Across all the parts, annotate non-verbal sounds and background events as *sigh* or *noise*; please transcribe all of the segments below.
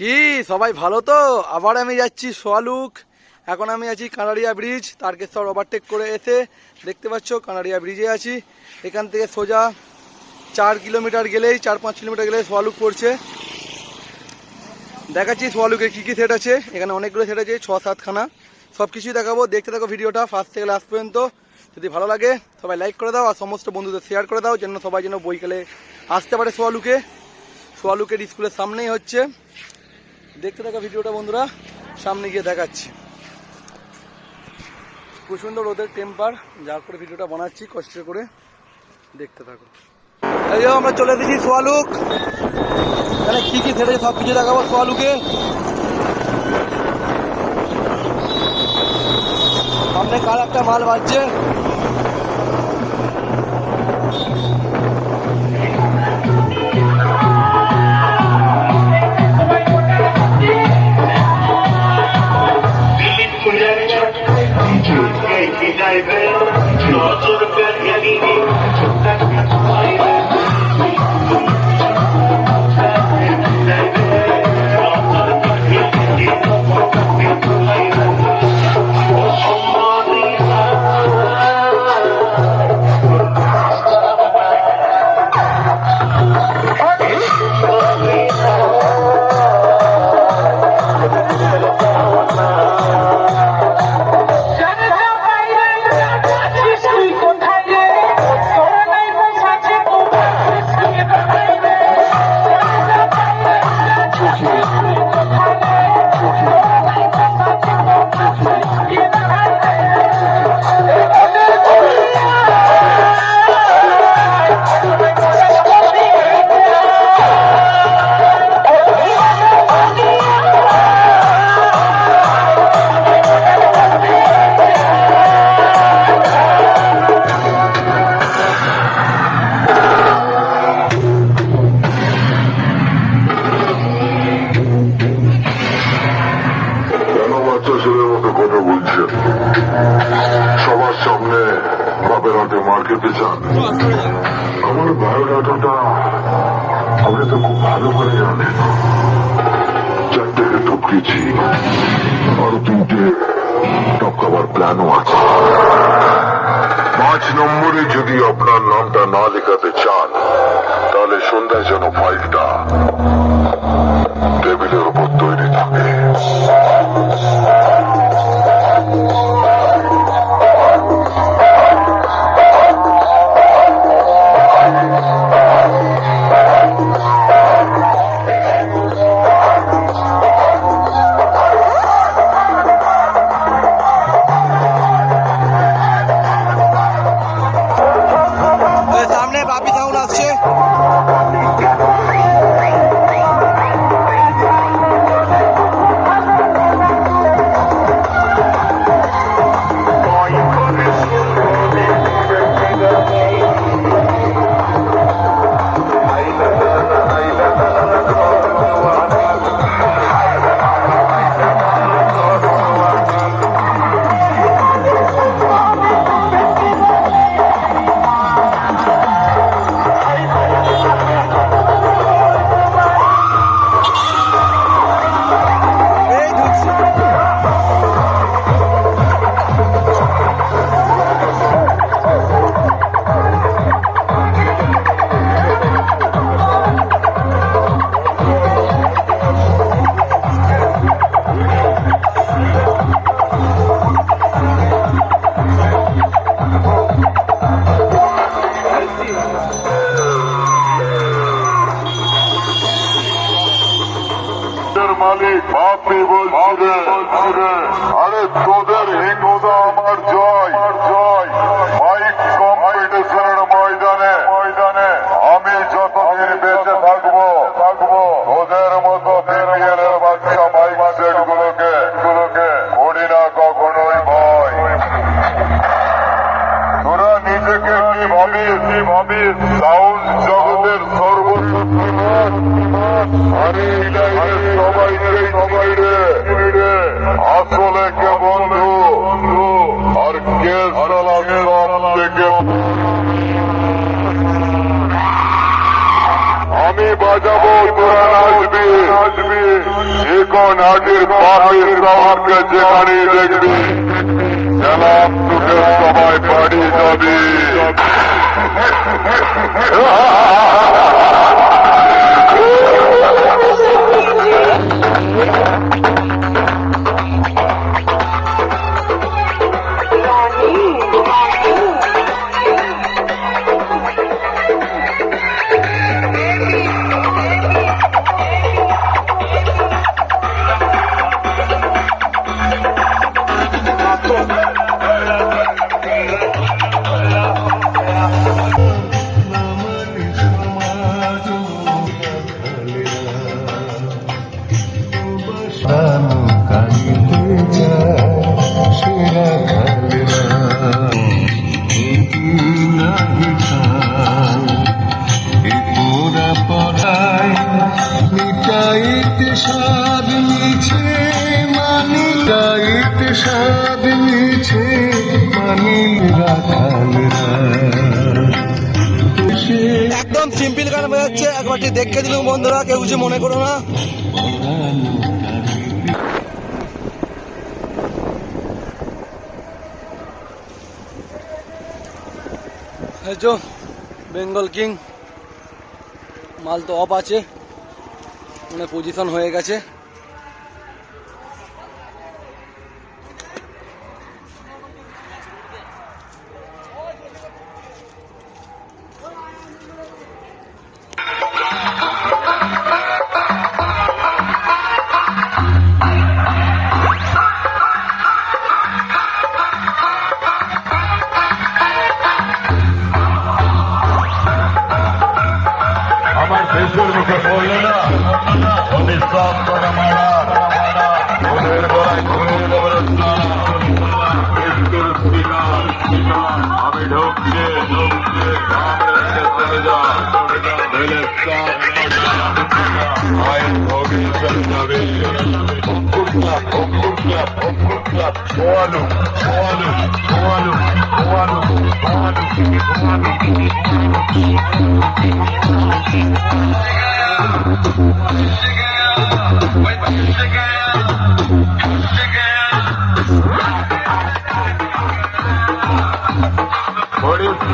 কি, সবাই ভালো তো? আবার আমি যাচ্ছি সোয়ালুক। এখন আমি আছি কানাড়িয়া ব্রিজ, তারকেশ্বর ওভারটেক করে এসে দেখতে পাচ্ছ কানাড়িয়া ব্রিজে আছি। এখান থেকে সোজা চার কিলোমিটার গেলেই, চার পাঁচ কিলোমিটার গেলেই সোয়ালুক পড়ছে। দেখাচ্ছি সোয়ালুকে কী কী সেট আছে। এখানে অনেকগুলো সেট আছে, ছ সাতখানা। সব কিছুই দেখাবো। দেখতে থাকো ভিডিওটা ফার্স্ট থেকে লাস্ট পর্যন্ত। যদি ভালো লাগে, সবাই লাইক করে দাও আর সমস্ত বন্ধুদের শেয়ার করে দাও, যেন সবাই যেন বইকালে আসতে পারে সোয়ালুকে। সোয়ালুকের স্কুলের সামনেই হচ্ছে। দেখতে থাকা ভিডিওটা বন্ধুরা, সামনে গিয়ে দেখাচ্ছি। সুন্দর রোদের টেম্পার, যার করে ভিডিওটা বানাচ্ছি, কষ্ট করে দেখতে থাকো। এই আমরা চলে এসেছি সোয়ালুক। এখানে কি কি সেটা সব কিছু দেখাবো সোয়ালুকে। সামনে কার একটা মাল বাজছে? ভালো করে জানেন চারটাকে টপকেছি আরও তিনটে টপকাবার প্ল্যানও আছে পাঁচ নম্বরে যদি আপনার নামটা না লেখাতে চান তাহলে সন্ধ্যায় যেন ফাইলটা টেবিলের উপর তৈরি থাকে Bob সাজাবো কোরআন আসবে আসবে এখন আগের পাপের স্বভাবকে যেখানে দেখবে সালাম তোকে সবাই বাড়ি যাবে Yeah. *laughs* দেখে দিলাম বন্ধুরা, কেউ কিছু মনে করো না। এই বেঙ্গল কিং। মাল তো অফ আছে। মানে পজিশন হয়ে গেছে। আমি ঢুকছে ঢুকছে চলে যা দিলে ভোগে চলে যাবে অঙ্কুরটা অঙ্কুরটা অঙ্কুরটা ছোয়ালু ছোয়ালু ছোয়ালু ছোয়ালু ছোয়ালু ছোয়ালু হরিশ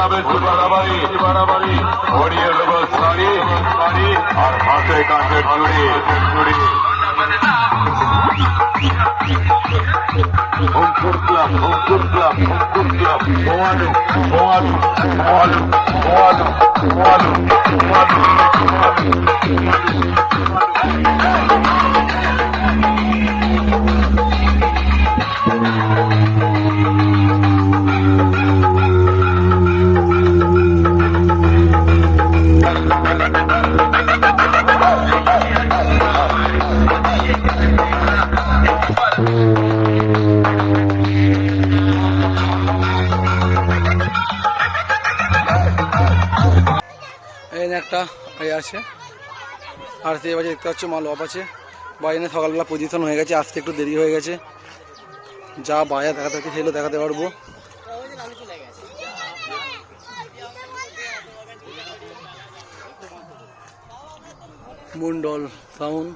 নামে বাড়াবাড়ি বাড়াবাড়ি। হরিয়ে দেবো শাড়ি শাড়ি আর হাতে কাঠের চুড়ি চুড়ি Ankur club Ankur club Ankur club মোয়ালু মোয়ালু মোয়ালু মোয়ালু মোয়ালু মোয়ালু এই একটা এই আছে। আর সেই বাজে দেখতে পাচ্ছ, মাল অফ আছে। বাইরে সকালবেলা পজিশন হয়ে গেছে, আসতে একটু দেরি হয়ে গেছে। যা বায়া দেখাতে হচ্ছে সেগুলো দেখাতে পারব। মন্ডল সাউন্ড।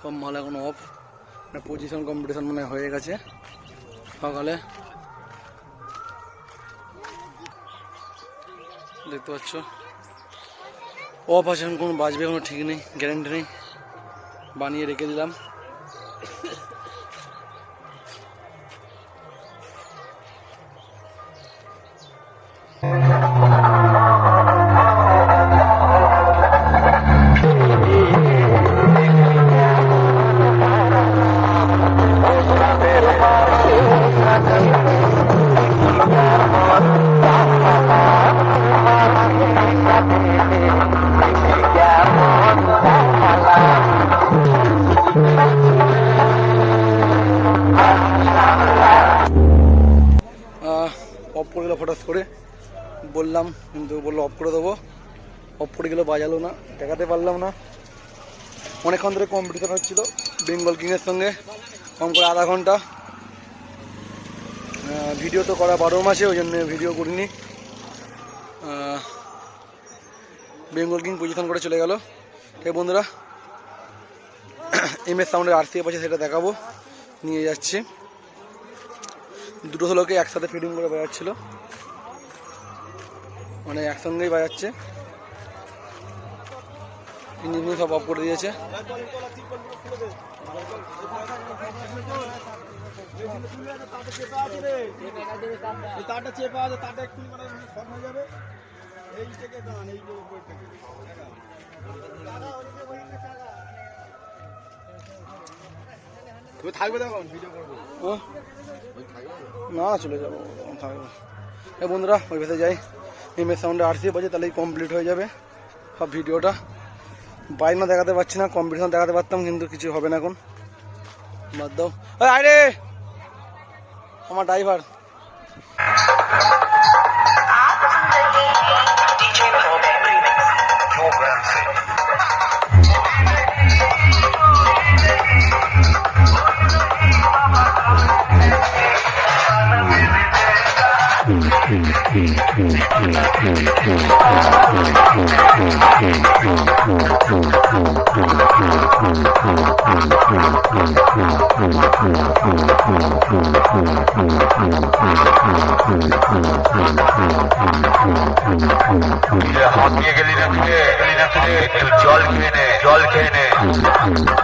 সব মাল এখন অফ পজিশন কম্পিটিশন মানে হয়ে গেছে। সকালে। দেখতে পাচ্ছ। অফ আছে এখন কোনো বাজবে কোনো ঠিক নেই গ্যারেন্টি নেই। বানিয়ে রেখে দিলাম। গেলো ফটাস করে। বললাম, কিন্তু বলল অফ করে দেবো। অফ করে গেলো, বাজালো না, দেখাতে পারলাম না। অনেকক্ষণ ধরে কম্পিটিশন হচ্ছিল বেঙ্গল কিংয়ের সঙ্গে, কম করে আধা ঘণ্টা। ভিডিও তো করা বারো মাসে, ওই জন্য ভিডিও করিনি। বেঙ্গল কিং পজিশন করে চলে গেল। ঠিক বন্ধুরা, এম এস সাউন্ডের আর আছে সেটা দেখাবো। নিয়ে যাচ্ছি। দুটো ষোলোকে একসাথে ফিডিং করে বাজাচ্ছিল মানে একসঙ্গেই বাজাচ্ছে। ইঞ্জিন সব অফ করে দিয়েছে। থাকবে দেখুন ভিডিও করব। ও? না চলে যাব। থাকব। এ বন্ধুরা ওই ভেতরে যাই। এম এস সাউন্ডে আরসি বাজে তাহলেই কমপ্লিট হয়ে যাবে সব ভিডিওটা বাইক না দেখাতে পারছি না কম্পিটিশন দেখাতে পারতাম, কিন্তু কিছু হবে না এখন। বাদ দাও। আরে আমার ড্রাইভার হাঁপিয়ে গেলি না ফিরে গেলি না ফিরে একটু জল খেয়ে নে জল খেয়ে নে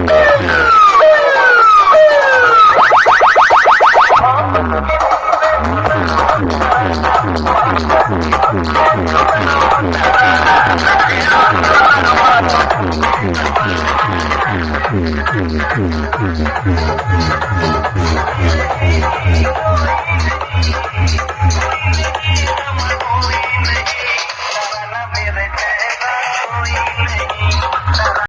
Yeah.